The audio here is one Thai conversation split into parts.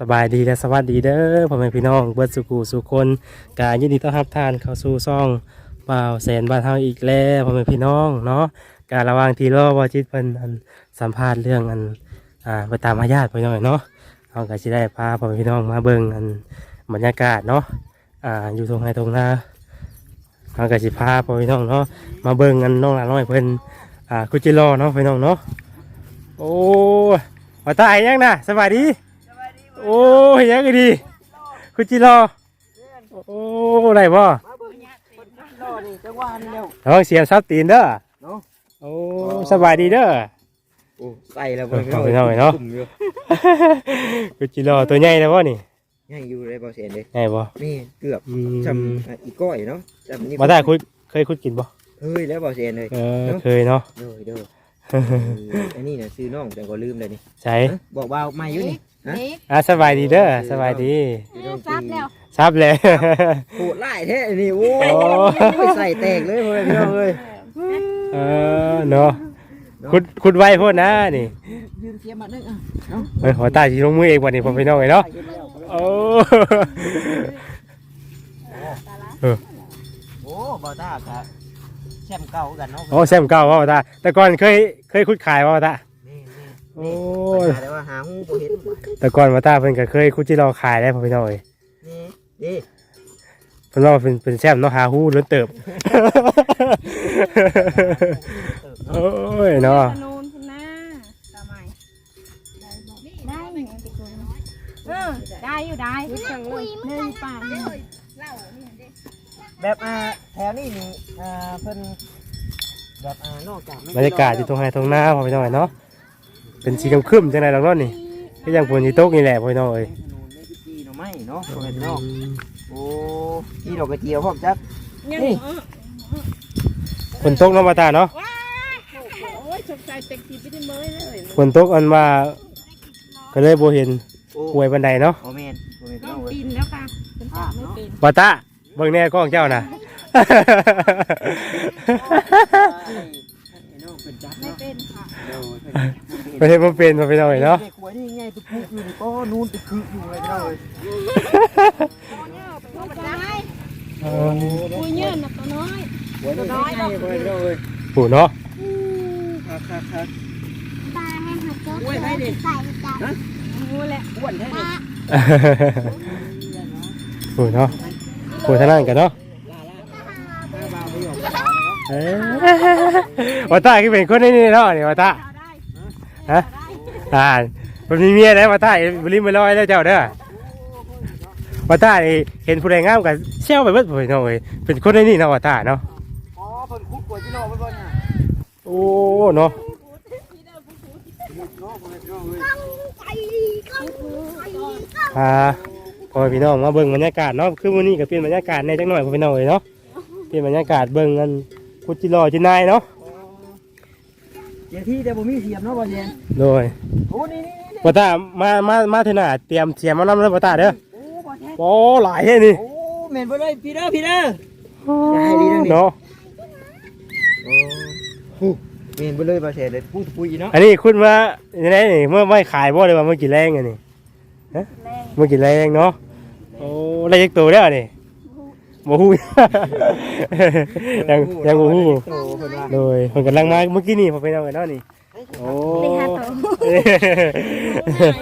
สบายดีและสวัสดีเด้อพ่อแม่พี่น้องเบิดสุขูสุคนกายินดีต้อนรับทานเข้าสู่ซ่องบ่าวแสนบ้านเฮาอีกแล้วพ่อแม่พี่น้องเนาะการระว่างที่รอว่าจิตเพิ่นอันสัมภาษณ์เรื่องอันอ่าไปตามอาญาติพี่น้องเนาะเฮาก็สิได้พาพ่อแม่พี่น้องมาเบิ่งอันบรรยากาศเนาะอ่าอยู่ตรงไหนตรงหน้าเฮาก็สิพาพ่อแม่พี่น้องเนาะมาเบิ่งอันน้องหลานน้อยเพิ่นอ่ากุจิรอเนาะพี่น้องเนาะโอ้ว่าตายยังนะสบายดี โอ้ยยังไงดีคุณจิรอโอ้ไรบ่รอนี่จังหวะนี้เร็วน้องเสียมซับตีนเด้อเนาะโอ้สบายดีเด้อโอ้ใส่แล้วเอาไปเอาไปเนาะตุ่มอยู่คุณจิรอตัวใหญ่แล้วบ่นี่ยังอยู่เลยบ่เสียนเลยใหญ่บ่นี่เกือบอืมจำอะอีกก้อยเนาะจำนี่บ่ได้คุยเคยคุยกินบ่เฮ้ยแล้วบ่เสียนเลยเออเคยเนาะเด้อเด้ออันนี้น่ะซื้อน้องแต่ก็ลืมเลยนี่ใช่ฮะบอกว่ามาอยู่นี่ฮะ เด็กอะสบายดีเด้อสบายดีซับแล้วซับเลยโหดไล่แท้อันนี่โอ้โอ้ยใส่แตกเลยพ่อแม่พี่น้องเอ้ยเออเนาะคุดคุดไว้โพดนะนี่ยืนเทียมมานึงอะเนาะเฮ้ยหัวตาสิลงมือเองวันนี้ผมพี่น้องเอ้ยเนาะโอ้โอ้บ่ตาครับแชมป์เก่ากันเนาะโอ้แซมเก่าว่าตาแต่ก่อนเคยเคยคุดขายว่าตานี่นี่ โอ้ปัญหาแต่ว่าหาหูบ่เห็นแต่ก่อนว่าตาเพิ่นก็เคยคุดจิรอขายได้ผมพี่น้องเอ้ยนี่นี่เพิ่นว่าเป็นเป็นแซมเนาะหาฮู้ล้นเติบโอ้ยเนาะขนูนคุณน้าทำไมได้ได้เออได้อยู่ได้หนึ่งปากหนึ่งแบบอ่าแถวนี้นี่อ่าเพิ่นแบบอ่านอกจากไม่บรรยากาศอยู่ตรงไห้ตรงหน้าผมพี่น้องเอ้ยเนาะ เป็นสีครึมๆจังได๋ดอกเนาะนี่ก็ยังฝนสิตกนี่แหละพี่น้องเอ้ยถนนไม่พิจีหน่อไม้เนาะพ่อแม่พี่น้องโอ้ที่ดอกกระเจียวพร้อมจักยังนี่ฝนตกเนาะมาตาเนาะโอ้ยสงสัยเต็มทีไปได้เมยเลยฝนตกอันว่าก็เลยบ่เห็นโอ้หวยบันไดเนาะโอ้แม่นพ่อแม่พี่ต้น้อองงเว้ยปีนแล้วค่ะเป็นตาไม่เป็นบาตาเบิ่งแน่กล้องเจ้าน่ะไอ้น้อง เป็นจักไม่เนาะเป็นค่ะเดี๋ยวไม่เห็นบ่เป็นบ่พี่น้องเอ้ยเนาะด็กหัวนี่ไงตุ๊กปุ๊กอยู่นี่ก็นู่นตุ๊กคืออยู่เลยพี่น้องเอ้ยตัวบันไดเออปุยเยื่อนะตัวน้อยหัวนี่ไงพ่อแม่พี่น้องเอ้ยปู่เนาะครับครับครับ ตาให้หักเจ้าโอ้ยให้ดิ ใส่จับงูแหละอ้วนแท้ดิปู่เนาะปู่ทางนั้นกันเนาะ เอ้ยวาตาคือเป็นคนในนี่เนาะนี่วาตาได้ฮะอ่ามันมีเมียแล้ววาตาบริมไปลอยแล้วเจ้าเด้อวาตานี่เห็นผู้ใดงามกับเชี่ยวไปเบิดผู้น้องเอ้ยเป็นคนในนี่เนาะวาตาเนาะอ๋อเพิ่นคุกกว่าที่นอกไปบ่น่ะโอ้เนาะนอกไปนอกเลยไก่ก็ไก่ก็พาพ่อแม่พี่น้องมาเบิ่งบรรยากาศเนาะคือมื้อนี้ก็เปลี่ยนบรรยากาศในจักหน่อยพ่อพี่น้องเอ้ยเนาะเปลี่ยนบรรยากาศเบิ่งกัน พุทธิรอจินายเนาะเดี๋ยวที่แต่บ่มีเสียมเนาะบ่เย็นโดยโอ้นี่นี่นี่วาตามามามาเถอะน่ะเตรียมเสียมมานำแล้ววาตาเด้อโอ้บ่แท้โอ้หลายแท้นี่โอ้แม่นบ่เลยพี่เด้อพี่เด้ออย่าให้ดีนะนี่เนาะโอ้ฮู้แม่นบ่เลยบ่แท้เลยพูดปุยเนาะอันนี้คุณว่าอย่างไรนี่เมื่อไม่ขายบ่เลยว่าเมื่อกี่แรงอันนี้ฮะเมื่อกี่แรงเนาะโอ้ได้ยักตัวแล้วนี่ บ่ฮู้ ยังยังบ่ฮู้โตเพิ่นว่าโดยเพิ่นกำลังมาเมื่อกี้นี่พอไปเอากันเนาะนี่โอ้ไปหาตัว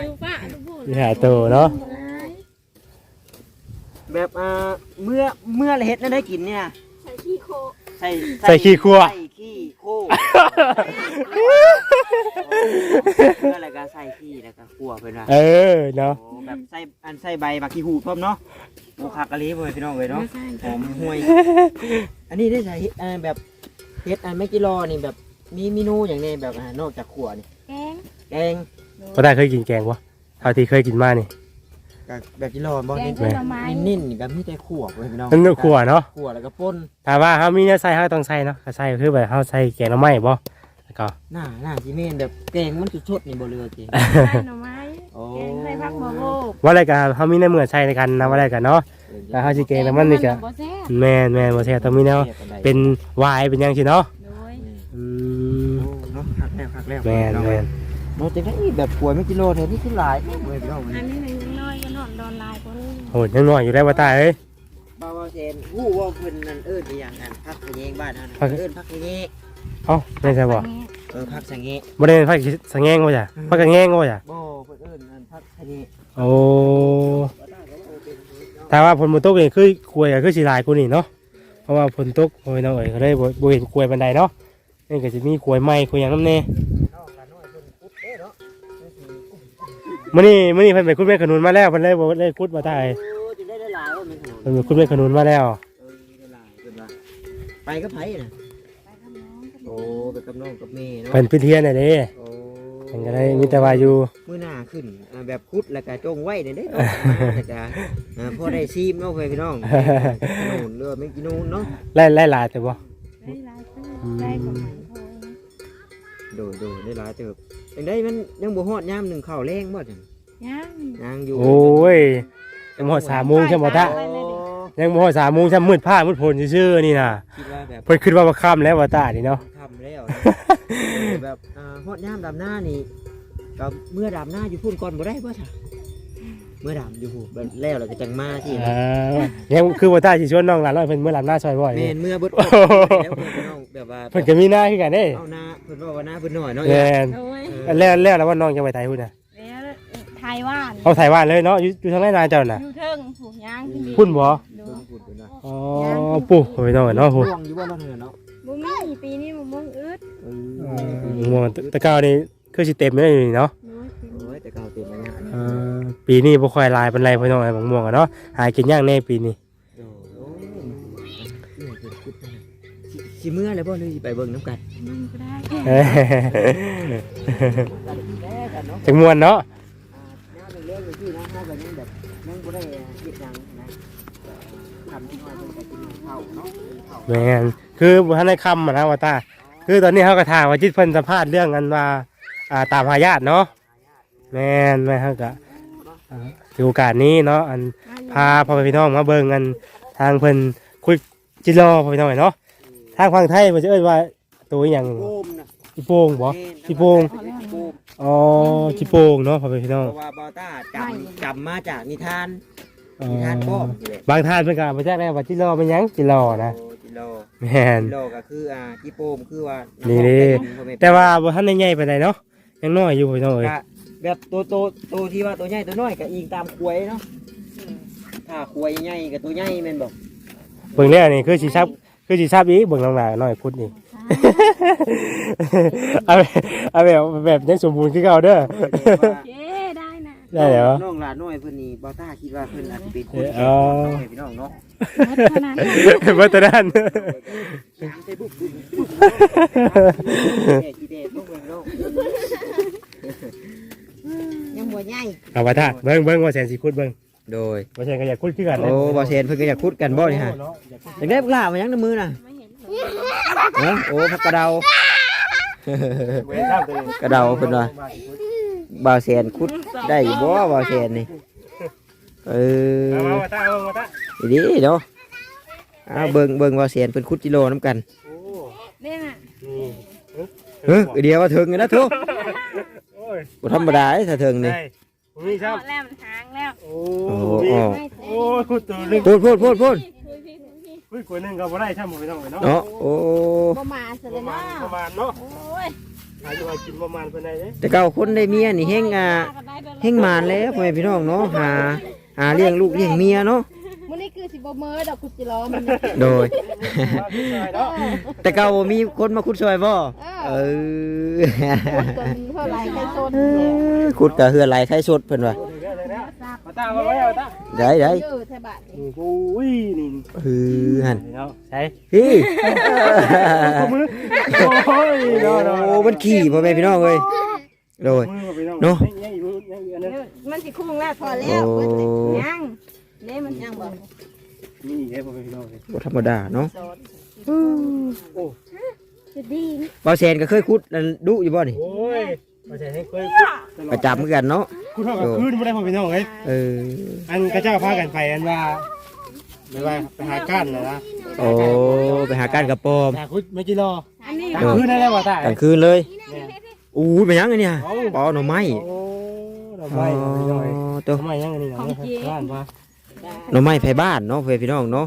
อยู่ป้าลูกพูดไปหาตัวเนาะแบบอ่าเมื่อเมื่อเฮ็ดนั้นได้กินเนี่ยใส่ขี้โคใส่ใส่ขี้ครัวใส่ขี้โคเพื่ออะไรก็ใส่ขี้แล้วก็ขั่วเพิ่นว่าเออเนาะโอ้แบบใส่อันใส่ใบบักขี้หูดพร้อมเนาะ โอ้คักกะลีเว้ยพี่น้องเว้ยเนาะหอมห่วย อันนี้ได้ใส่อ่าแบบเฮ็ดอันไม่กี่รอนี่แบบมีเมนูอย่างนี้แบบอ่านอกจากขั่วนี่แกงแกงบ่ได้เคยกินแกงบ่เท่าที่เคยกินมานี่กับแบบกี่รอบ่แกงนี่ผลไม้นิ่นๆกับมีแต่ขั่วเว้ยพี่น้องมันก็ขัวเนาะขั่วแล้วก็ป่นถ้าว่าเฮามีเนื้อใส่เฮาต้องใส่เนาะก็ใส่คือแบบเฮาใส่แกงหน่อไม้บ่แล้วก็หน้าหน้าสิแม่นแบบแกงมันสดๆนี่บ่เลือจริงใส่หน่อไม้โอ้แก งใส่ผักโมโกว่าอะไรกันเฮามีในเมื่อใส่ในกันนะว่าอะไรกันเนาะแล้วเฮาสิแกงน้ำมันนี่ก็บ่แซ่บแม่นแม่นบ่แซ่บต้องมีแนวเป็นวายเป็นหยังสิเนาะโดยอืมโอ้เนาะหักแล้วหักแล้วแม่นแม่นเนาะจังได๋แบบขั่วไม่กี่โลแท้นี่คือหลายเว้ยพี่น้องอันนี้หนึ่งน้อยอนโดนลายคนนี้โหยังน้อยอยู่ได้บ่ตาเอ้ยบ่าวเซนฮู้ว่าเพิ่นนั่นเอิ้นอีหยังนั่นพักขะแยงบ้านเฮาพักนะเอิ้นพักขะแยงเอ้าไม่ใช่บ่เออพักสังเงะบ่ได้เป็นไฟสังแงงบ่จ้ะไฟกระแงงบ่จ้ะบ่ โอ้แต่ว่าฝนบ่ตกนี่คือควยก็คือสิหลายกว่านี่เนาะเพราะว่าฝนตกโอ้ยน้องเอ้ยก็เลยบ่บ่เห็นควยปานใดเนาะนี่ก็สิมีควยใหม่ควยหยังนำแน่น้องกันน้อยเพิ่นคุดเด้เนาะมื้อนี้มื้อนี้เพิ่นไปขุดเม็ดขนุนมาแล้วเพิ่นเลยบ่ได้ขุดบ่ตายโอ้จะได้หลายๆว่ามันขนมเพิ่นไปขุดเม็ดขนุนมาแล้วเออได้หลายเพิ่นว่าไปกับไผน่ะไปกับน้องกับโอ้ไปกับน้องกับแม่เนาะเพิ่นพิเทียนน่ะเด้โอ้ เพิ่นก็ได้มีแต่ว่าอยู่ มื้อหน้าขึ้นอ่าแบบคุดแล้วก็จงไว้เด้เด้เนาะแล้วก็อ่าพอได้ซีมเนาะเพื่อนพี่น้องขนมเรือไม่กินนูนเนาะไล่ไล่หลายแต่บ่ได้ลายซื้อได้กับหมันโทงโดยโดยได้หลายเติบจังได้มันยังบ่ฮอดยามหนึ่งข้าวแรงบ่จังยังยังอยู่โอ้ยยังบ่ฮอด3โมงใช่บ่ตาโอ้ยังบ่ฮอด3โมงใช่มืดผ้ามืดฝนซื่อๆนี่น่ะคิดว่าแบบ เพิ่นคิดว่าบ่ค่ำแล้วบ่ตานี่เนาะทำ แล้วนะ แบบอ่าฮอดยามดำหน้านี่ก็เมื่อดำหน้าอยู่พุ่นก่อนบ่ได้บ่จ้ะเมื่อดำอยู่พุ่นแบบแล้วเราก็จังมาสิอ่ายังคือบ่ตาสิชวนน้องหลานน้อยเพิ่นเมื่อหลานหน้าซอยบ่อยแม่นเมื่อเบิดโอ้แล้วเพิ่นก็น้องแบบว่าเพิ่นก็มีหน้าคือกันเด้เอาหน้าเพิ่นว่าว่าหน้าเพิ่นน้อยเนาะแม่นโอ้ยเออแล้วแล้วแล้วว่าน้องจะไปไทยพุ่นน่ะแล้วไทยว่านเอาไทยว่านเลยเนาะอยู่อยู่ทางไหนนาเจ้าน่ะอยู่เทิงผูกยางขึ้นดีพุ่นบ่ดูเพิ่นพูดเพิ่นว่าอ๋อปู่ไปน้องเนาะปู่ห่วงอยู่บ่เนาะเธอเนาะบุ มีปีนี้บุม่วงอึดเอเอออม่วงตะกร้าวนี่คือสิเต็มเลยนี่เนาะน้อยปีโอ้ยแต่เก่าเต็มแล้วเนี่ยเออปีนี้บ่ค่อยลายปานไรพี่น้องไอ้บางม่วงอะเนาะหากินยากแน่ปีนี้โอ้ยเนี่ยเพิ่นพูดไปนะสิสิเมื่อแล้วบ่หรือสิไปเบิ่งน้ำกันมันก็ได้เอ้ยแก้กันเนาะจังม่วนเนาะ แม่นคือบ่ทันได้คำอะนะว่าตา คือตอนนี้เขาก็ถามว่าจิตเพิ่นสัมภาษณ์เรื่องกันว่าอ่าตามหายาทเนาะแม่นแม่นเฮาก็อ่าถือโอกาสนี้เนาะอันพาพ่อแม่พี่น้องมาเบิ่งกันทางเพิ่นคุยจิรอพ่อพี่น้องเนาะทางฝั่งไทยมันจะเอิ้นว่าตัวอหย่างโอมนะจิโป่งบ่จิโป่งโอมอ๋อจิโป่งเนาะพ่อแม่พี่น้องเพราะว่าบอต้าจำจำมาจากนิทาน อ๋อนิทานป้อมนี่แหละบางท่านเพิ่นก็บ่จักได้ว่าจิรอเป็นหยังจิรอนะโอ้จิโลแม่น จิโลก็คืออ่าจิโปมคือว่านี่นี่นี่แต่ว่าบ่ทันได้ใหญ่ปานใดเนาะยังน้อยอยู่พี่น้องเอ้ยแบบตัวโตตัวที่ว่าตัวใหญ่ตัวน้อยก็อิงตามควยเนาะถ้าควยใหญ่กับตัวใหญ่แม่นบอกเบิ่งแล้วนี่คือสิซับคือสิซับอีกเบิ่งหลังๆน้อยพุดนี่ เอาแบบเอาแบบแบบได้สมบูรณ์คือเก่าเด้อเจ๊ได้นะ ได้เหรอ น้องหลานน้อยเพิ่นนี่บอต้าคิดว่าเพิ่นอาจจะเป็นคนเอออ๋อพี่น้องเนาะหมดเท่านั้นเบ่ตะด้านใส่บุกบุกบุกแก่กี่แดดพวกเมืองเนาะยังบ่ใหญ่เอาว่าท่าเบิ่งเบิ่งว่าแสนสิคุดเบิ่งโดยว่าแสนก็อยากคุดคือกันโอ้บอเซนเพิ่นก็อยากคุดกันบ่นี่ฮะอยากได้ปลามายังในมือน่ะไม่เห็นเนาะโอ้ผักกระเดาเว้ยครับตัวนี้กระเดาเพิ่นว่า บาเซนคุดได้อยู่บ่บาเซนนี่เออเอาว่าท่าเอาว่าท่าดีเนาะอ้าวเบิ่งเบิ่งบาเซนเพิ่นคุดกิโลน้ำกันโอ้เด้น่ะนี่เฮ้ยเดียวว่าถึงอยู่นะทุกโอ้ยบ่ธรรมดาเด้ถ้าถึงนี่ ได้ผมมีครับแล้วมันหางแล้วโอ้โอ้โหมีอ้อโอ้ยคุดตัวหนึงพูดพูดพูดพูดคุยพี่คุยพี่คุยกว่าหนึงก็บ่ได้ช่ำบ่ไปต้องไปเนาะเนาะโอ้บ่มาซะปเลยระมาเนาะณประมาณเนาะโอ้ย อายุว่ากินประมาณปานใดเด้แต่เก่าคนได้เมียนี่เฮงอ่าเฮงมานแล้วพ่อแม่พี่น้องเนาะหาหาเลี้ยงลูกเลี้ยงเมียเนาะมื้อนี้คือสิบ่เมิดดอกกุจิรอมันโดยมาที่ซอยเนาะแต่เก่ามีคนมาคุดซอยบ่เออ จนเท่าไหร่ใครโซนคุดกะเฮือไหลไข่สดเพิ่นว่า ตามาไว้เอาตาได้ได้อยู่แท้บาดนี้โอ้ยนี่ฮือหั่นเนาะใช่พี่เอามือโอ้ยเนาะเนาะโอ้มันขี่พ่อแม่พี่น้องเอ้ยโดยมือไปเนาะเนาะยังอีกยังอีกอันนึงมันสิคุ้งแล้วพอแล้วเบิดเลยยังเด้มันยังบ่นี่ไงพ่อพี่น้องบ่ธรรมดาเนาะจะดีบ่แซนก็เคยคุดนั่นดุอยู่บ่นี่โอ้ยมาใช่ให้เคยประจำคือกันเนาะ คุณเท่ากับคืนไม่ได้พ่อพี่น้องเอ้ยเออ อันกระเจ้าพากันไปอันว่าไม่ว่าไปหาก้านเลยนะโอ้ไปหาการกระปอมหาคุดไม่กี่รออันนี้กลางคืนได้แล้วว่าตากลางคืนเลยเนี่ยอู้ไปยังไงเนี่ยเอาปอหน่อไม้โอ้เราไม่เราไม่ย่อยตัวทำไมยังไงนี่นะบ้านปะหน่อไม้ไผบ้านเนาะเพื่อนพี่น้องเนาะ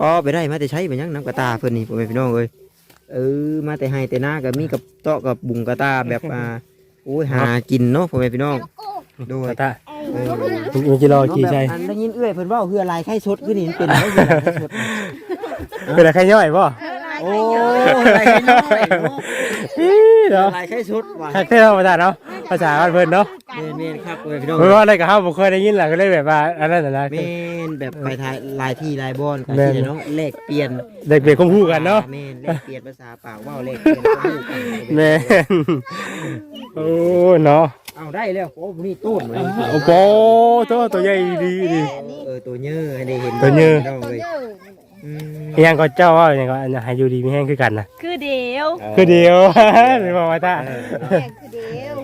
อ๋อไปได้มาแต่ใช้ไปยังน้ำกระตาเพื่อนนี่พ่อแม่พี่น้องเอ้ยเออมาแต่ให้แต่หน้ากับมีกับเตาะกับบุงกระตาแบบอ่าโอ้ยหากินเนาะพ่อแม่พี่น้อง โดยกระตาเออมีกิโลกี่ใจแบบอันได้ยินเอื้อยเพิ่นเว่าเพื่อลายไข้ชดคือนี่มันเป็นอะไรเพื่อลายไข้ชดเป็นอะไรแค่ย่อยป่ะโอ้ลายไข้น้อยเนาะเนาะลายไข้ชดว่ะคักเท่าภาษาเนาะ ภาษาบ้านเพิ่นเนาะ เมนเมนครับพ่อแม่พี่น้องเพราะว่าอะไรกับเขาผมเคยได้ยินแหละก็เลยแบบว่าอันนั้นนะเมนแบบไปทายลายที่ลายบอนกันแม่น ที่เนาะแลกเปลี่ยนเด็กเด็กคงคู่กันเนาะเมนแลกเปลี่ยนภาษาปากเว่าแลกเปลี่ยนความรู้กันแม่นโอ้เนาะเอาได้แล้วโอ้นี่ต้นเลยโอ้โหตัวตัวใหญ่ดีดี เออตัวเยอะให้ได้เห็นตัวเยอะ พี่น้องเลยอืมยังก็เจ้าว่าอย่างก็อันให้อยู่ดีมีแห้งคือกันนะคือเดียว คือเดียวไม่บอกว่าตาเออคือเดียว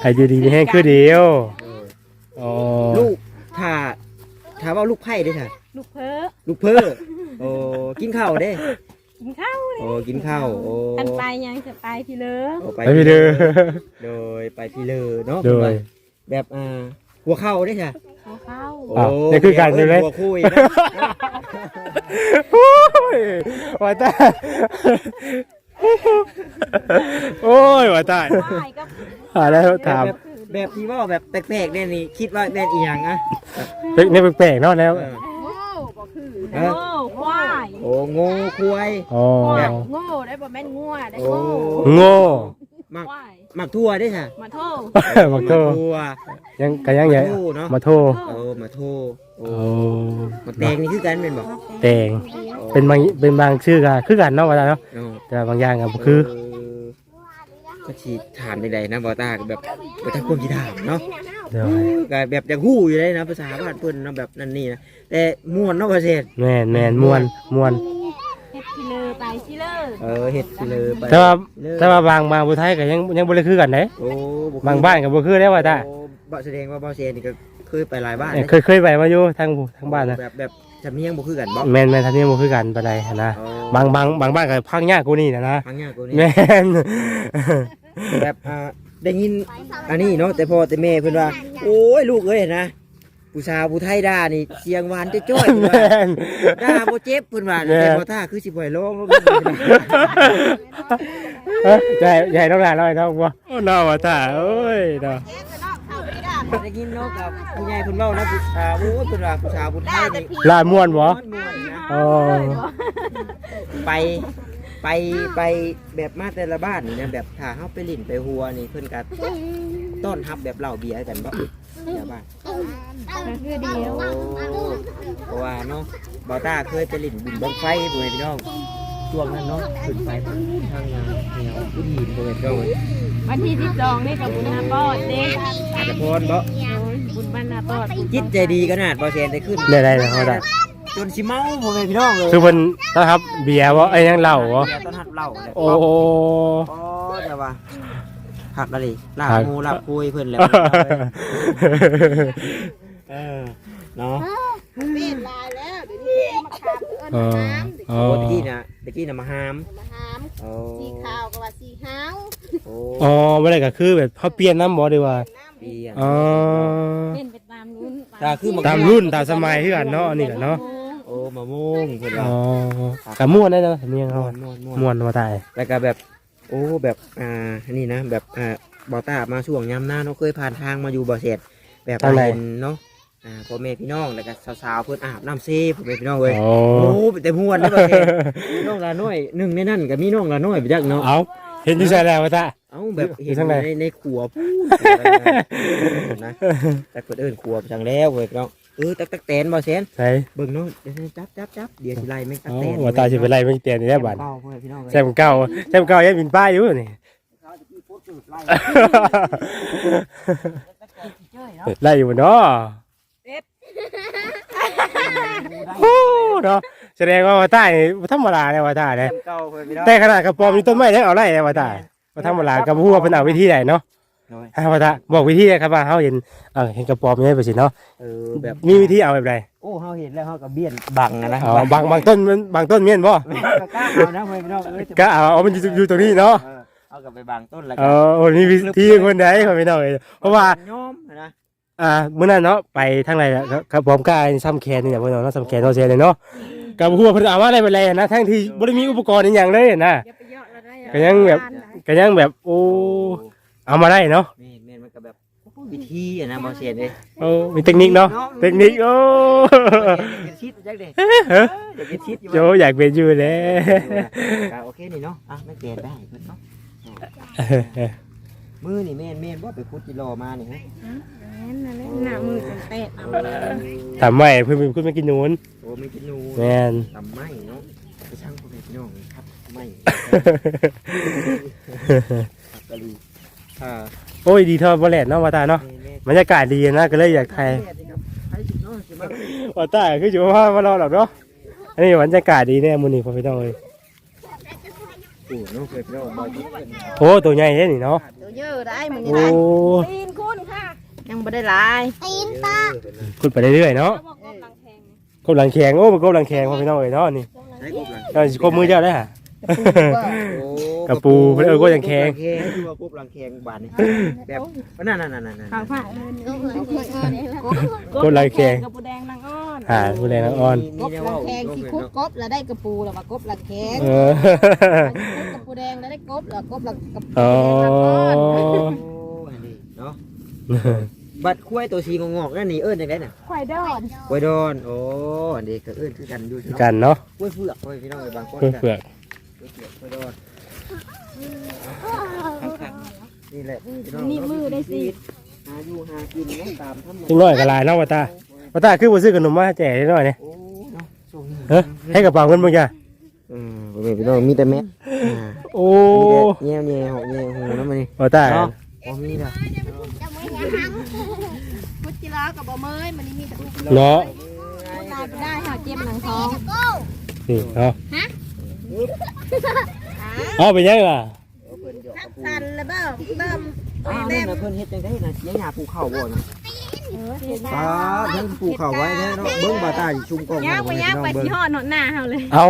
ให้อยู่ดีมีแห้งคือเดียวเอออ๋อลูกถ้าถ้าว่าลูกไผ่ได้ค่ะลูกเพ้อลูกเพ้อโอ้กินข้าวเด้กินข้าวโอ้กินข้าวโอ้อันไปยังจะไปพี่เลิฟโอ้ไปพี่เด้อโดยไปพี่เลอเนาะโดยแบบอ่าหัวเข้าได้ค่ะเอาข้าวโอ้อ้าวนี่คือการใช่ไหมหัวคุยนะโอ้ยว่าตา โอ้ยว่าตาไปก็หาแล้วถามแบบแบบที่ว่าแบบแปลกๆเนี่ยนี่คิดว่าแม่นอีหยังอะเป็นเนี่ยแปลกๆเนาะแล้วเออโง่ก็คือเออโง่ควายโอ้โง่ควายอ๋อโง่ได้บ่แม่นงัวได้โอ้โง่โง่หมักควาย หมักทั่วได้ค่ะมาโทษมาโทษทั่วยังก็ยังใหญ่โอ้เนาะมาโทษเออมาโทโอ้โอ้มาแตงนี่คือกันเป็นบอกแตงเป็นบางเป็นบางชื่อกันคือกันเนาะว่าตาเนาะเนาะแต่บางอย่างก็บ่คือเก็ชีถามใดๆนะบอตาก็แบบบอตาควรที่ถามเนาะเดี๋ยวก็แบบอยากฮู้อยู่เลยนะภาษาบ้านเพิ่นเนาะแบบนั่นนี่นะแต่ม่วนเนาะประเทศแม่นแม่นม่วนม่วนเฮ็ดพี่เลิฟ ไปพี่เลิฟเออเฮ็ดสิเลยไปแต่ว่าเลยแต่ว่าบางบางผู้ไทยก็ยังยังบ่ได้คือกันเด้โอ้บางบ้านก็บ่คือได้ว่าตาโอ้บ่แสดงว่าบ่เซนนี่ก็เคยไปหลายบ้านเอ้ยนะเคยเคยไปมาอยู่ทางทางบ้านนะแบบแบบจำเนียงบ่คือกันบ่แม่นแม่นทางนี้บ่คือกันปานใดหั้นนะอ๋อบางบางบางบ้านก็พังยากกูนี่นะนะพังยากกว่านี้ แม่น แบบอ่าได้ยินอันนี้เนาะแต่พ่อแต่แม่เพิ่นว่า โอ้ยลูกเอ้ยนะ ผู้สาวผู้ไทยด่านี่เสียงหวานจะจ้อยเพิ่นว่าแม่นด่าบ่เจ็บเพิ่นว่าแม่แต่บ่ท่าคือสิบ่ให้ร้องลงเอ้ยใหญ่ใหญ่ต้องหลานน้อยต้องบ่โอ้น้าว่าตาโอ้ยเนาะได้ยินเนาะกับผู้ใหญ่เพิ่นเว้านะผู้สาวโอ้ยเพิ่นว่าผู้สาวผู้ไทยนี่ลาม่วนบ่ม่วนๆนะอ๋อไปไปไปแบบมาแต่ละบ้านนี่นะแบบถ้าเฮาไปลิ่นไปหัวนี่เพิ่นก็ต้อนรับแบบเหล้าเบียร์กันบ่แถวบ้าน ก็คือเดียวโอ้เพราะว่าเนาะบอต้าเคยไปลิ่นบุญบังไฟบ่ให้พี่น้องช่วงนั้นเนาะขึ้นไปทางงานแนวผู้หญิงบ่ให้พี่น้องวันที่12นี่กับบุญนาปอดเด้อาจจะพรบ่โอ้ยบุญบรรณาปอดจิตใจดีขนาดบ่แซนได้ขึ้นได้ได้นะว่าตาจนสิเมาบ่ให้พี่น้องเลยคือเพิ่นนะครับเบียร์บ่เอ้ยยังเหล้าบ่เบียร์ต้นหัดเหล้าแหละโอ้โอ้แต่ว่า หักอะไรลาบหักหมูลาบคุยเพิ่นแล้วเออเนาะเป็นลายแล้วเดี๋ยวนี้มาขามเอิ้นอ๋อมาหามอ๋อโอ้ตะกี้น่ะตะกี้น่ะมาหามมาหามโอ้สีขาวก็ว่าสีขาวโอ้อ๋อบ่ได้ก็คือแบบเขาเปลี่ยนน้ำบ่ดีว่าเปลี่ยนอ๋อเล่นไปตามรุ่นถ้าคือหตามรุ่นตามสมัยคือกันเนาะอันนี้ก็เนาะโอ้มะม่วงเพิ่นอ๋ว่าอกับม่วนได้เนาะสำเนียงม่เขาวนม่วนม่วนม่วนว่าตายแล้วก็แบบ โอ้แบบอ่านี่นะแบบอ่าบอต้ามาช่วงยามหน้าเนาะเคยผ่านทางมาอยู่บ่อเสร็จแบบมาเห็นเนาะอ่าพ่อแม่พี่น้องแล้วก็สาวๆเพิ่นอาบน้ำเซ่พ่อแม่พี่น้องเว้ยโอ้ โอ้เป็นแต่ม่วนนะบ่อเสร็จน้องลาน้อยหนึ่งในนั้นก็มีน้องลาน้อยไปจักเนาะเอาเห็นอยู่ใส่แล้วว่าตา เอ้าแบบเห็นอยู่ทางไหนในในครัวพูดนะแต่เพิ่นเอิ้นครัวไปจังแล้วเว้ยพี่น้อง เออตักตักแตนบ่เซนใส่เบิ่งเนาะเดี๋ยวจับจับจับเดี๋ยวสิไล่แม่งตักอ๋อแตนว่าตาสิไปไล่ไม่เตียนนี่ได้บัดเป้าพ่อแม่พี่น้องเว้ยแซมเก่าแซมเก่ายังบินป้ายอยู่นี่ไล่อยู่เนาะโอ้เนาะแสดงว่าว่าตานี่บ่ธรรมดาเนี่ยว่าตาเนี่ยเก่าพ่อแม่พี่น้องแต่ขนาดกระปอมนี่ต้นไม้ยังเอาไล่เลยว่าตาว่าธรรมดากับฮู้ว่าเพิ่นเอาวิธีใดเนาะ โดย ฮะว่าตาบอกวิธีได้ครับว่าเฮาเห็นเออเห็นกระปอมนี่ไปสิเนาะเออแบบมีวิธีเอาแบบใดโอ้เฮาเห็นแล้วเฮาก็เบี้ยนบังนะนะอ๋อบางบางต้นมันบางต้นเมียนบ่ก็กล้าเอานะเพื่อนพี่น้องเอ้ยก็เอาเอามันอยู่อยู่ตรงนี้เนาะเออเอากับไปบางต้นแล้วเออวันนี้วิธีคนใดพ่อพี่น้องเอ้ยเพราะว่า โยมนะอ่ามื้อนั้นเนาะไปทางไหนล่ะครับครับผมกายซ้ำแขนนี่แหละพ่อน้องเนาะซ้ำแขนเนาะเสียเลยเนาะกับหัวาเพิ่นเอามาได้เป็นไรนะทั้งที่บ่ได้มีอุปกรณ์อหย่างเลยนะ อย่าไปเยาะเราได้ก็ยังแบบ ก็ยังแบบโอ้ เอามาได้เนาะแม่นแม่นมันก็แบบวิธีอะนะบ่เสียนเลยโอ้มีเทคนิคเนาะเทคนิคโอ้อยากเป็นชิดจักเด้เฮ้ยอยากเป็นชิดอยู่โจอยากเป็นอยู่แล้ก็โอเคนี่เนาะอะไม่เปลี่ยนได้เพิ่นเนาะมือนี่แม่นแม่นบ่ไปคุดจิโลมานี่ฮะหน้ามือเป็นเตะเอาทำไมเพิ่นเป็นคนไม่กินนูนโอ้ไม่กินหนูแม่นทำไมเนาะไปช่างพ่อแม่พี่น้องครับไม่ ครับกะลี อ่าโอ้ยดีเท่าบ่แลดเนาะว่าตาเนาะแม่แม่บรรยากาศดีนะก็เลยอยากถ่ายแม่สิครับไปสิเนาะสิมาว่าตาคืออยู่ว่าบ่รอหรอกเนาะอันนี้บรรยากาศดีแน่มื้อนี้พ่อพี่น้องเอ้ยโอ้น้องเคยพี่น้องบ่ยิบกันโอ้ตัวใหญ่เด้นี่เนาะตัวเยอะได้มันโอ้ตีนคุณค่ะยังไม่ได้ลายตีนปลาขุดไปเรื่อยๆเนาะบอกกบลังแทงกบหลังแข็งโอ้มันกบหลังแข็งพ่อพี่น้องเอ้ยเนาะนี่ใช้กบหลังเราสิกบมือเจ้าได้ฮะโอ้ กระปูเพิ่นเอิ้นกบหลังแข็งกบหลังแข็งคือว่ากบหลังแข็งบานนี่แบบนั่นนั่นนั่นนั่นนั่นข้าวผ้าเอิญกบหลังแข็งกระปูแดงนางอ้อนอ่าผู้แลนางอ่อนกบละแขงที่คุดกบแล้วได้กระปูแล้วว่ากบละแขงเออกระปูแดงแล้วได้กบแล้วกบละกระปูอ๋อโอ้อันนี้เนาะบัดคุ้ยตัวสีงอกๆนั่นนี่เอิ้นจังไดน่ะควายดอนกล้วยดอนโอ้อันนี้ก็เอิ้นคือกันอยู่คือเนาะกันเนาะกล้วยเผือกกล้วยพี่น้องเอ้ยบางคนเพื่อเผือกกล้วยเผือกกล้วยดอน นี่แหละพี่น้องนี่มือได้สิหาอยู่หากินเนาะตามธรรมจังน้อยก็หลายเนาะว่าตาว่าตาคือบ่ซื้อขนมมาแจกนิดหน่อยนี่โอ้เนาะช่วงนี้เฮ้ยให้กระเป๋าเงินบ่จ้ะอืมบ่แม่นพี่น้องมีแต่แม่อ่าโอ้มีแต่แง่ๆหอกแง่หูนำมันนี่ว่าตาเนาะบ่มีเด้อพุทธิลากับบ่เมยมันนี่มีแต่เนาะลายได้ค่ะเจ็บหลังท้องนี่เนาะ เอาไปยังล่ะเอาเพิ่นหยอกเอาปูสั่นแล้วเบ้าเบิ่มอ้าวนี่นะเพิ่นเฮ็ดจังได๋น่ะเสียหญ้าภูเขาบ่น่ะป้าเพิ่นภูเขาไว้แท้เนาะเบิ่งบ่าตาสิชุมกล้องย่างไปให้ย่างไปพี่น้องเบิ่งที่หอดหนอนหน้าเขาเลยเอา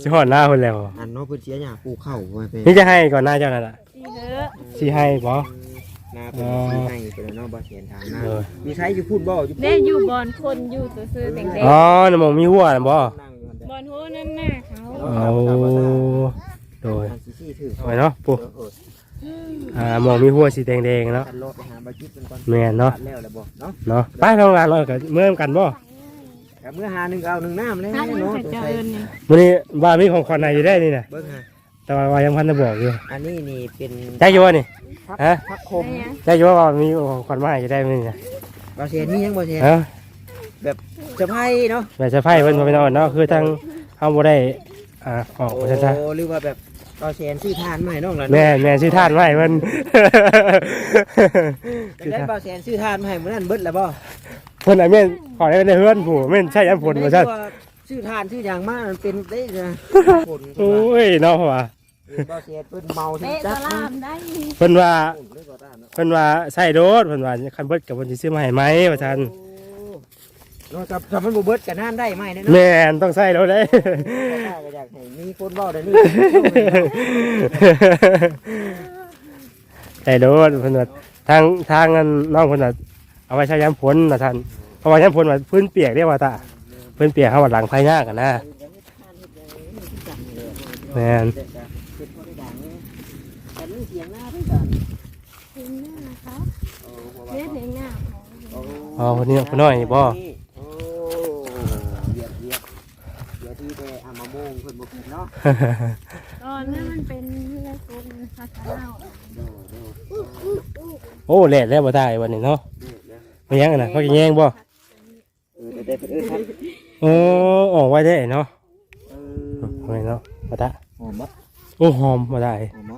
สิฮอดหน้าเพิ่นแล้วอันเนาะเพิ่นเสียหญ้าภูเขาไว้เป็นนี่จะให้ก่อนหน้าเจ้านั่นล่ะดีเถอะสิให้บ่นาเพิ่นสิให้ไปแล้วเนาะบ่เสียนทางหน้าเออมีใช้อยู่พูดบ่อยู่พูดได้อยู่บอนคนอยู่ตัวซื้อแดงอ๋อน้ำหมองมีหัวน่ะบ่ นั่งอยู่นั่นแหละๆบอนหัวนั่นหน้าเขาเอาโดยทางสิซี่ถือไว้เนาะปู่เอออ่าหมองมีหัวสีแดงๆเนาะคันรถไปหาบ่จิตเพิ่นก่อนแม่นเนาะตัดแล้วแล้วบ่เนาะเนาะไปทำงานเราก็เมื่อกันบ่แต่เมื่อหาหนึงก็เอาหนึงน้ำแล้วถ้ามันเนาะเสร็จตัวจะใส่เอิญนี่มื้อนี้ว่ามีของขวัญให้อยู่ได้นี่น่ะเบิ่งหาแต่ว่าว่ายังพันจะบอกอยู่อันนี้นี่เป็นได้อยู่บ่นี่ พักฮะ พักคมได้ยังได้อยู่ว่ามีของขวัญมาให้อยู่ได้มื้อนี้น่ะบ่เสียนมียังบ่เสียนเอ้า เซอร์ไพรส์เนาะแบบจะไพ่เพิ่นบ่ไปนอนเนาะคือทางเฮาบ่ได้อ่าออกโอ้ว่าซั่นซะหรือว่าแบบบ่เสียนซื้อทานมาให้น้องล่ะแม่แม่สิทานไว้เพิ่นจังได๋บ่เสียนซื้อทานมาให้มื้อนั้นเบิดแล้วบ่เพิ่นน่ะแม่นขอได้ในเฮือนผู้แม่นใช้ยามฝนว่าซั่นซื้อทานซื้อหยังมามันเป็นได้จ้ะฝนโอ้ยเนาะเพราะว่าบ่เสียนเพิ่นเมาที่เตะจัตะดลานะมได้เพิ่นว่าฝนเลยบ่ได้เนาะเพิ่นว่าใส่โดดเพิ่นว่าคันเบิดกับเพิ่นสิซื้อมาให้ไหมว่าซั่น เนาะกับกับมันบ่เบิดกันนานได้ไหมเนี่ยเนาะแม่นต้องใส่โดดเด้ก็อยากให้มีคนเว้าได้นี่ใส่โดดเพิ่นว่าทางทางอันน้องเพิ่นว่าเอาไว้ใช้ยามฝนว่าซั่นเพราะว่ายามฝนว่าพื้นเปียกเด้ว่าตาพื้นเปียกเฮาว่าหลังไผยากกันนะแม่นแต่มีเสียงหน้าด้วยกันเห็นหน้าเขาเล่นเองหน้าอ๋อคนนี้คนน้อยนี่บ่ โอ้เยียดเยียดเดี๋ยวที่แต่อามาโมงเพิ่นบ่กินเนาะ ตอนนั้นมันเป็นเรื่องคนภาษาเล่าโดโดโอ้แล่นแล้วบ่ได้วันนี้เนาะเด้อเด้อบ่ยังอะน่ะเขาสิแยงบ่เออเด้อเพิ่นเอิ้นครับโอ้ออกไว้ได้เนาะเอเอาไว้เนาะบ่ตาอหอมบ่โอ้หอมบ่ได้หอมบ่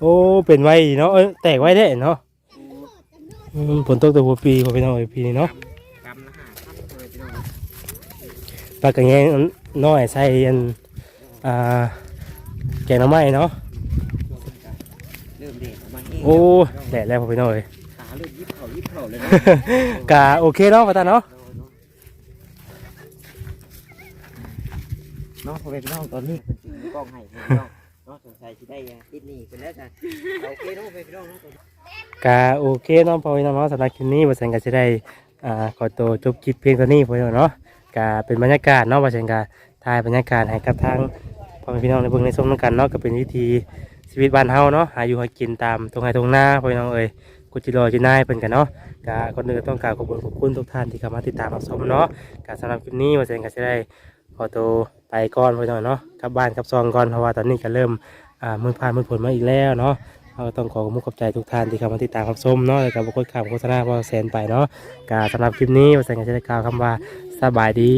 โอ้เป็นไว้เนาะเอ้ยแตกไว้ได้เนาะอืมฝนตกแต่หัวปีพอไปหน่อยปีนี้เนาะกำละ5,000เลยพี่น้องปลากระแยงน้อยใส่อัน อ่าแกงหน้ำไม้เนาะเริ่มเด็กออกมาเองโอ้แดดแล้วพอไปหน่อยขาเริ่มยิบเข่ายิบเข่าเลยเนาะกะโอเคเนาะพ่อตาเนาะเนาะพอไปพี่น้องตอนนี้กล้องให้พี่น้องเนาะสงสัยสิได้ติดหนี้เป็นแล้วจ้ะโอเคเนาะพี่น้องเนาะกาโอเคเน้องพอพี่น้องเนาะสำหรับคลิปนี้ว่าเซนก็จะได้อ่าขอตัวจบคลิปเพียงเท่านี้พอพี่น้องเนาะกาเป็นบรรยากาศเนาะว่าเซนก็ถ่ายบรรยากาศให้กับทาง พ่อแม่พี่น้องในเบื้องในส้มน้ำกันเนาะก็เป็นวิธีชีวิตบ้านเฮาเนาะหาอยู่หากินตามตรงไห้ตรงหน้าพ่อพี่น้องเอ้ยกุจิรอจินายเป็นกันเนาะกาคนหนึ่งต้องกรารขอบคุณขอบคุณทุกท่านที่เข้ามาติดตามรับชมเนาะกาสำหรับคลิปนี้ว่าเซนก็จะได้ขอตัวไปก่อนพ่อพี่น้องเนาะกลับบ้านกลับซองก่อนเพราะว่าตอนนี้ก็เริ่มอ่ามือผ่านมือผลมาอีกแล้วเนาะเราก็ต้องขอขอบคุณขอบใจทุกท่านที่เข้ามาติดตามรับชมเนาะแล้วก็บุคคลข่าวโฆษณาพอแสนไปเนาะกาสำหรับคลิปนี้วันแสงกันจะได้กล่าวคำว่าสบายดี